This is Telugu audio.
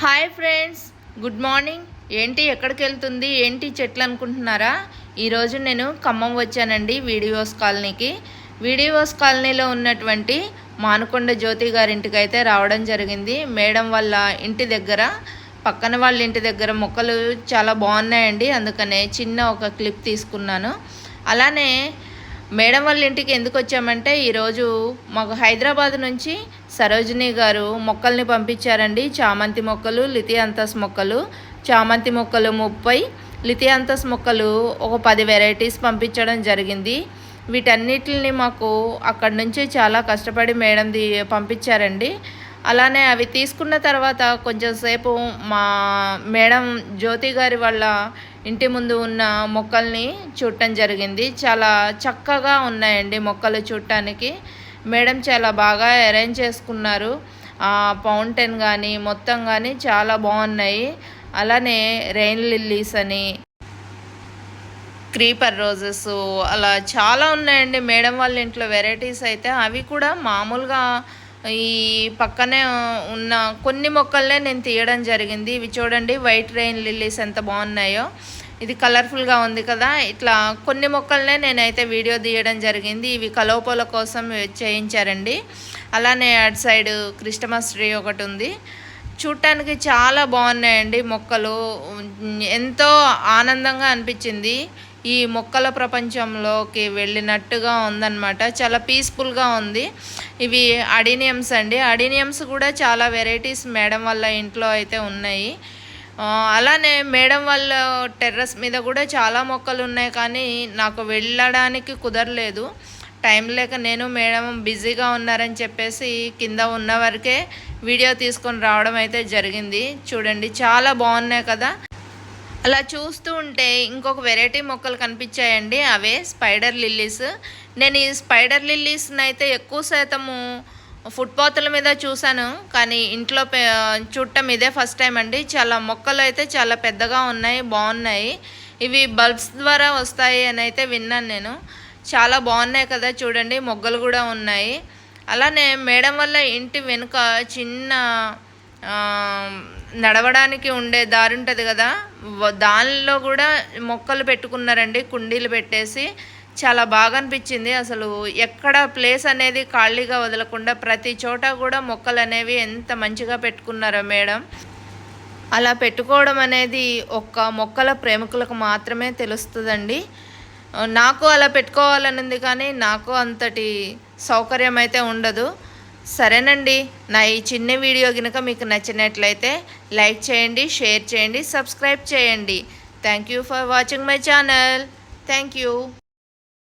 Hi friends good morning. ఏంటి ఎక్కడికి వెళ్తుంది? ఏంటి చెట్లు అనుకుంటున్నారా? ఈరోజు నేను ఖమ్మం వచ్చానండి వీడియోస్ కాలనీకి. వీడియోస్ కాలనీలో ఉన్నటువంటి మానుకొండ జ్యోతి గారింటికి అయితే రావడం జరిగింది. మేడం వాళ్ళ ఇంటి దగ్గర పక్కన వాళ్ళ ఇంటి దగ్గర మొక్కలు చాలా బాగున్నాయండి. అందుకనే చిన్న ఒక క్లిప్ తీసుకున్నాను. అలానే మేడం వాళ్ళ ఇంటికి ఎందుకు వచ్చామంటే ఈరోజు మాకు హైదరాబాద్ నుంచి సరోజిని గారు మొక్కల్ని పంపించారండి. చామంతి మొక్కలు లిథియాంతస్ మొక్కలు. చామంతి మొక్కలు ముప్పై లిథియాంతస్ మొక్కలు ఒక పది వెరైటీస్ పంపించడం జరిగింది. వీటన్నిటిని మాకు అక్కడి నుంచి చాలా కష్టపడి మేడంది పంపించారండి. అలానే అవి తీసుకున్న తర్వాత కొంచెం సేపు మా మేడం జ్యోతి గారి వాళ్ళ ఇంటి ముందు ఉన్న మొక్కల్ని చూడటం జరిగింది. చాలా చక్కగా ఉన్నాయండి మొక్కలు చూడటానికి. మేడం చాలా బాగా అరేంజ్ చేసుకున్నారు. ఫౌంటైన్ కానీ మొత్తం కానీ చాలా బాగున్నాయి. అలానే రెయిన్ లిల్లీస్ అని క్రీపర్ రోజెస్ అలా చాలా ఉన్నాయండి. మేడం వాళ్ళ ఇంట్లో వెరైటీస్ అయితే అవి కూడా మామూలుగా ఈ పక్కనే ఉన్న కొన్ని మొక్కలనే నేను తీయడం జరిగింది. ఇవి చూడండి వైట్ రెయిన్ లిల్లీస్ ఎంత బాగున్నాయో. ఇది కలర్ఫుల్గా ఉంది కదా. ఇట్లా కొన్ని మొక్కలనే నేనైతే వీడియో తీయడం జరిగింది. ఇవి కలోపల కోసం చేయించారండి. అలానే అటు సైడ్ క్రిస్టమస్ ట్రీ ఒకటి ఉంది. చూడటానికి చాలా బాగున్నాయండి మొక్కలు. ఎంతో ఆనందంగా అనిపించింది. ఈ మొక్కల ప్రపంచంలోకి వెళ్ళినట్టుగా ఉందన్నమాట. చాలా పీస్ఫుల్గా ఉంది. ఇవి అడినియమ్స్ అండి. అడినియమ్స్ కూడా చాలా వెరైటీస్ మేడం వల్ల ఇంట్లో అయితే ఉన్నాయి. అలానే మేడం వాళ్ళ టెర్రస్ మీద కూడా చాలా మొక్కలు ఉన్నాయి కానీ నాకు వెళ్ళడానికి కుదరలేదు. టైం లేక నేను మేడం బిజీగా ఉన్నారని చెప్పేసి కింద ఉన్న వరకే వీడియో తీసుకొని రావడం అయితే జరిగింది. చూడండి చాలా బాగున్నాయి కదా. అలా చూస్తూ ఉంటే ఇంకొక వెరైటీ మొక్కలు కనిపించాయండి. అవే స్పైడర్ లిల్లీస్. నేను ఈ స్పైడర్ లిల్లీస్ని అయితే ఎక్కువ శాతము ఫుట్పాత్ల మీద చూశాను. కానీ ఇంట్లో చూడటం ఇదే ఫస్ట్ టైం అండి. చాలా మొక్కలు అయితే చాలా పెద్దగా ఉన్నాయి బాగున్నాయి. ఇవి బల్బ్స్ ద్వారా వస్తాయి అని అయితే విన్నాను నేను. చాలా బాగున్నాయి కదా చూడండి మొగ్గలు కూడా ఉన్నాయి. అలానే మేడం వల్ల ఇంటి వెనుక చిన్న నడవడానికి ఉండే దారి ఉంటుంది కదా. దానిలో కూడా మొక్కలు పెట్టుకున్నారండి కుండీలు పెట్టేసి. చాలా బాగా అనిపించింది అసలు. ఎక్కడ ప్లేస్ అనేది ఖాళీగా వదలకుండా ప్రతి చోట కూడా మొక్కలు అనేవి ఎంత మంచిగా పెట్టుకున్నారో మేడం. అలా పెట్టుకోవడం అనేది ఒక్క మొక్కల ప్రేమికులకు మాత్రమే తెలుస్తుందండి. నాకు అలా పెట్టుకోవాలనుంది కానీ నాకు అంతటి సౌకర్యం అయితే ఉండదు. సరేనండి. నా ఈ చిన్న వీడియో కనుక మీకు నచ్చినట్లయితే లైక్ చేయండి షేర్ చేయండి సబ్స్క్రైబ్ చేయండి. Thank you for watching my channel. Thank you